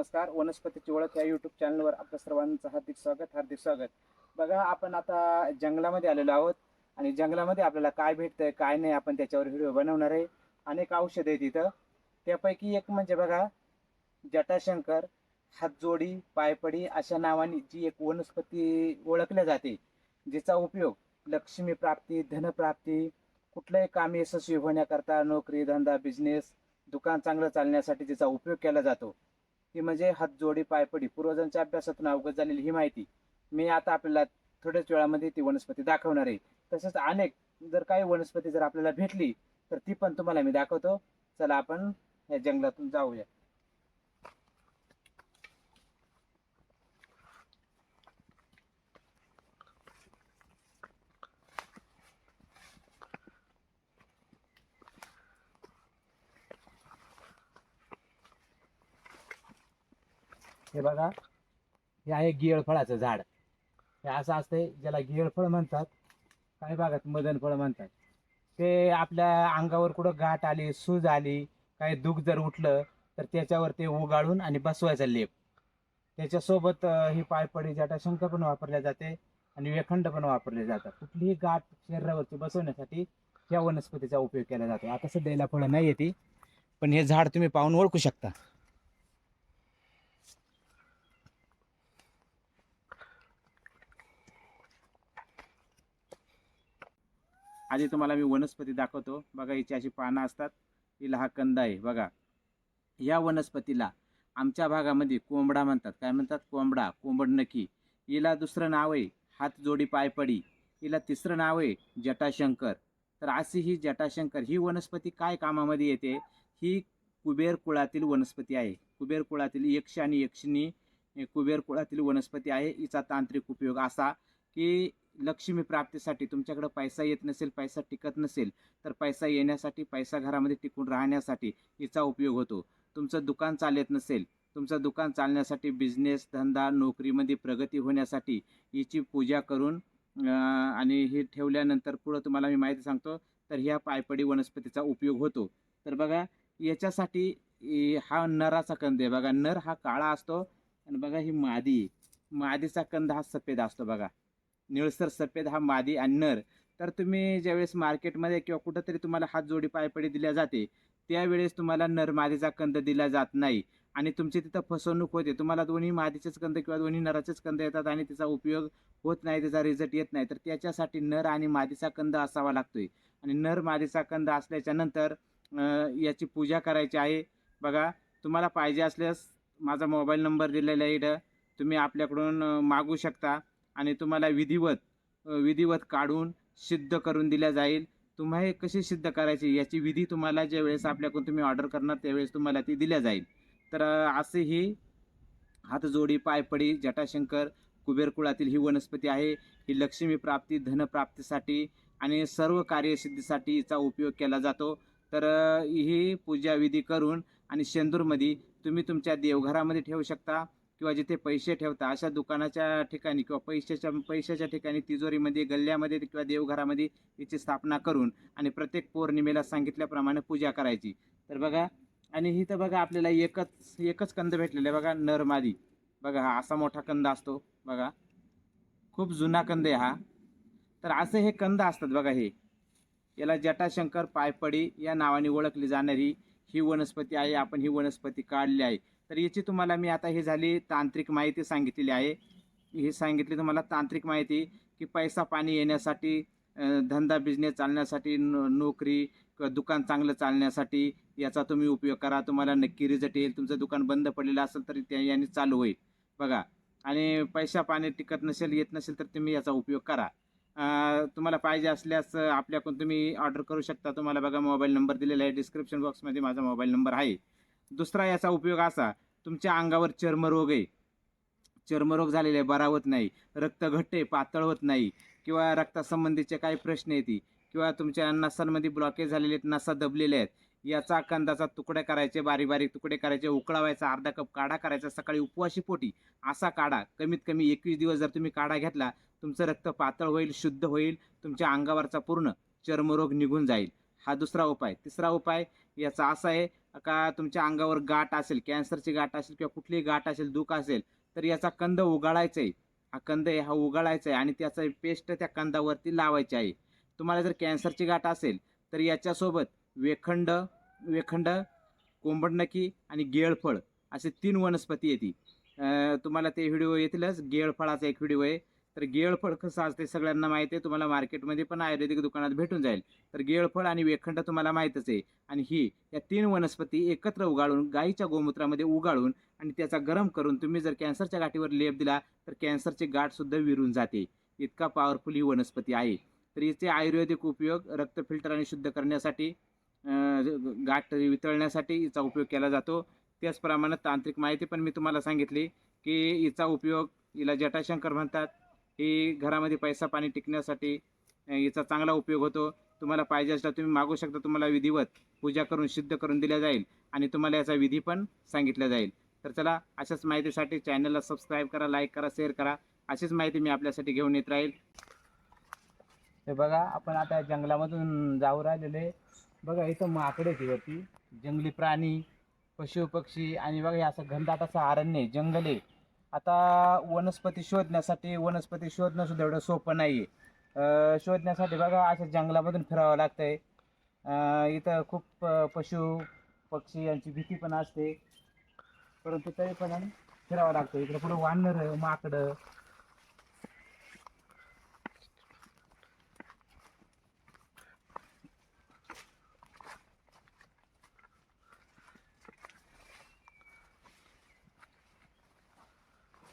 नमस्कार वनस्पतीची ओळख या युट्यूब चॅनलवर आपल्या सर्वांचं हार्दिक स्वागत हार्दिक स्वागत. बघा आपण आता जंगलामध्ये आलेलो आहोत आणि जंगलामध्ये आपल्याला काय भेटतंय काय नाही आपण त्याच्यावर व्हिडिओ बनवणार आहे. अनेक औषधं आहेत तिथं त्यापैकी एक म्हणजे बघा जटाशंकर हातजोडी पायपडी अशा नावाने जी एक वनस्पती ओळखल्या जाते जिचा उपयोग लक्ष्मी प्राप्ती धनप्राप्ती कुठल्याही काम यशस्वी होण्याकरता नोकरी धंदा बिझनेस दुकान चांगलं चालण्यासाठी तिचा उपयोग केला जातो. ती म्हणजे हातजोडी पायपडी पूर्वजांच्या अभ्यासातून अवगत झालेली ही माहिती मी आता आपल्याला थोड्याच वेळामध्ये ती वनस्पती दाखवणार आहे. तसेच अनेक जर काही वनस्पती जर आपल्याला भेटली तर ती पण तुम्हाला मी दाखवतो. चला आपण या जंगलातून जाऊया. हे बघा हे आहे गिळफळाचं झाड. हे असं असतंय ज्याला गिळफळ म्हणतात काही भागात मदन फळ म्हणतात. ते आपल्या अंगावर कुठं गाठ आली सूज आली काही दुःख जर उठलं तर त्याच्यावर ते उगाळून आणि बसवायचा लेप. त्याच्यासोबत ही पायपडी जटाशंकर पण वापरल्या जाते आणि वेखंड पण वापरले जातात. कुठलीही गाठ शरीरावरती बसवण्यासाठी या वनस्पतीचा उपयोग केला जातो. आता सध्याला फळं नाही येते पण हे झाड तुम्ही पाहून ओळखू शकता. आधी तुम्हाला मी वनस्पती दाखवतो. बघा हिची अशी पानं असतात. हिला हा कंद आहे बघा. या वनस्पतीला आमच्या भागामध्ये कोंबडा म्हणतात. काय म्हणतात? कोंबडा कोंबड नकी. हिला दुसरं नाव आहे हातजोडी पायपडी. हिला तिसरं नाव आहे जटाशंकर. तर अशी ही जटाशंकर ही वनस्पती काय कामामध्ये येते? ही कुबेर कुळातील वनस्पती आहे. कुबेर कुळातील यक्ष आणि यक्षिणी कुबेर कुळातील वनस्पती आहे. हिचा तांत्रिक उपयोग असा की लक्ष्मी प्राप्तीसाठी तुमच्याकडे पैसा येत नसेल पैसा टिकत नसेल तर पैसा येण्यासाठी पैसा घरामध्ये टिकून राहण्यासाठी हिचा उपयोग होतो. तुमचं दुकान चालत नसेल तुमचं दुकान चालण्यासाठी बिझनेस धंदा नोकरीमध्ये प्रगती होण्यासाठी हिची पूजा करून आणि हे ठेवल्यानंतर पुढं तुम्हाला मी माहिती सांगतो तर ह्या पायपडी वनस्पतीचा उपयोग होतो. तर बघा याच्यासाठी हा नराचा कंद आहे. बघा नर हा काळा असतो आणि बघा ही मादी. मादीचा कंद हा सफेद असतो बघा. निळसर सफेद हा मादी आणि नर. तर तुम्ही ज्यावेळेस मार्केटमध्ये किंवा कुठंतरी तुम्हाला हात जोडी पायपडी दिल्या जाते त्यावेळेस तुम्हाला नर मादीचा कंद दिला जात नाही. आणि तुमची तिथं फसवणूक होते. तुम्हाला दोन्ही मादीचेच कंद किंवा दोन्ही नराचेच कंद येतात आणि त्याचा उपयोग होत नाही त्याचा रिझल्ट येत नाही. तर त्याच्यासाठी नर आणि मादीचा कंद असावा लागतोय. आणि नर मादीचा कंद असल्याच्या नंतर याची पूजा करायची आहे. बघा तुम्हाला पाहिजे असल्यास माझा मोबाईल नंबर दिलेला आहे इथं. तुम्ही आपल्याकडून मागू शकता. आणि तुम्हाला विधिवत विधिवत काढून सिद्ध करून दिल्या जाईल. तुम्हाला हे कशी सिद्ध करायची? याची विधी तुम्हाला ज्या वेळेस आपल्याकडून तुम्ही ऑर्डर करणार त्यावेळेस तुम्हाला ती दिल्या जाईल. तर असे ही हातजोडी पायपडी जटाशंकर कुबेरकुळातील ही वनस्पती आहे. ही लक्ष्मी प्राप्ती धनप्राप्तीसाठी आणि सर्व कार्यसिद्धीसाठी हिचा उपयोग केला जातो. तर ही पूजा विधी करून आणि शेंदूरमध्ये तुम्ही तुमच्या देवघरामध्ये ठेवू शकता. किंवा जिथे पैसे ठेवता अशा दुकानाच्या ठिकाणी किंवा पैशाच्या पैशाच्या ठिकाणी तिजोरीमध्ये गल्ल्यामध्ये किंवा देवघरामध्ये याची स्थापना करून आणि प्रत्येक पौर्णिमेला सांगितल्याप्रमाणे पूजा करायची. तर बघा आणि ही तर बघा आपल्याला एकच एकच कंद भेटलेला आहे बघा नरमादी बघा हा असा मोठा कंद असतो बघा. खूप जुना कंद आहे हा. तर असे हे कंद असतात बघा हे. याला जटाशंकर पायपडी या नावाने ओळखली जाणारी ही वनस्पती आहे. आपण ही वनस्पती काढली आहे. तर याची तुम्हाला मी आता ही झाली तांत्रिक माहिती सांगितलेली आहे. ही सांगितली तुम्हाला तांत्रिक माहिती की पैसा पाणी येण्यासाठी धंदा बिझनेस चालण्यासाठी नो नोकरी दुकान चांगलं चालण्यासाठी याचा तुम्ही उपयोग करा. तुम्हाला नक्की रिझल्ट येईल. तुमचं दुकान बंद पडलेलं असेल तरी त्या याने चालू होईल. बघा. आणि पैसा पाणी टिकत नसेल येत नसेल तर तुम्ही याचा उपयोग करा. तुम्हाला पाहिजे असल्यास आपल्याकडून तुम्ही ऑर्डर करू शकता. तुम्हाला बघा मोबाईल नंबर दिलेला आहे. डिस्क्रिप्शन बॉक्समध्ये माझा मोबाईल नंबर आहे. दुसरा याचा उपयोग असा तुमच्या अंगावर चर्मरोग आहे. चर्मरोग झालेले आहे बरा होत नाही रक्त घट्टे पातळ होत नाही किंवा रक्तासंबंधीचे काही प्रश्न येते किंवा तुमच्या नसांमध्ये ब्लॉकेज झालेले आहेत नसा दबलेल्या आहेत याचा कंदाचा तुकडे करायचे बारीक बारीक तुकडे करायचे उकळावायचा अर्धा कप काढा करायचा सकाळी उपवाशी पोटी असा काढा. कमीत कमी एकवीस दिवस जर तुम्ही काढा घेतला तुमचं रक्त पातळ होईल शुद्ध होईल तुमच्या अंगावरचा पूर्ण चर्मरोग निघून जाईल. हा दुसरा उपाय. तिसरा उपाय याचा असा आहे का तुमच्या अंगावर गाठ असेल कॅन्सरची गाठ असेल किंवा कुठलीही गाठ असेल दुख असेल तर याचा कंद उगाळायचा आहे. हा कंद आहे हा उगाळायचा आहे आणि त्याचा पेस्ट त्या कंदावरती लावायची आहे. तुम्हाला जर कॅन्सरची गाठ असेल तर याच्यासोबत वेखंड वेखंड कोंबडनकी आणि गेळफळ असे तीन वनस्पती येते. तुम्हाला ते व्हिडिओ येतीलच. गेळफळाचा एक व्हिडिओ आहे. तर गेळफळ कसं असते सगळ्यांना माहिती आहे. तुम्हाला मार्केटमध्ये पण आयुर्वेदिक दुकानात भेटून जाईल. तर गेळफळ आणि वेखंड तुम्हाला माहीतच आहे. आणि ही या तीन वनस्पती एकत्र उगाळून गाईच्या गोमूत्रामध्ये उगाळून आणि त्याचा गरम करून तुम्ही जर कॅन्सरच्या गाठीवर लेप दिला तर कॅन्सरची गाठसुद्धा विरून जाते. इतका पॉवरफुल ही वनस्पती आहे. तर याचे आयुर्वेदिक उपयोग रक्त फिल्टर आणि शुद्ध करण्यासाठी गाठ वितळण्यासाठी हिचा उपयोग केला जातो. त्याचप्रमाणे तांत्रिक माहिती पण मी तुम्हाला सांगितली की हिचा उपयोग हिला जटाशंकर म्हणतात. ही घरामध्ये पैसा पाणी टिकण्यासाठी याचा चांगला उपयोग होतो. तुम्हाला पाहिजे असला तुम्ही मागू शकता तुम्हाला विधिवत पूजा करून सिद्ध करून दिल्या जाईल आणि तुम्हाला याचा विधी पण सांगितला जाईल. तर चला अशाच माहितीसाठी चॅनलला सबस्क्राईब करा लाईक करा शेअर करा. अशीच माहिती मी आपल्यासाठी घेऊन येत राहील. हे बघा आपण आता जंगलामधून जाऊ राहिलेले बघा इथं माकडे आहेत वरती. जंगली प्राणी पशु पक्षी आणि बघा हे असं घनदाट असं अरण्य आहे, जंगल आहे. आता वनस्पती शोधण्यासाठी वनस्पती शोधणं सुद्धा एवढं सोपं नाही आहे शोधण्यासाठी बघा असं जंगलामधून फिरावं लागतंय. इथं खूप पशु पक्षी यांची भीती पण असते. परंतु तरी पण फिरावं लागतं इकडं पुढं वानर माकडं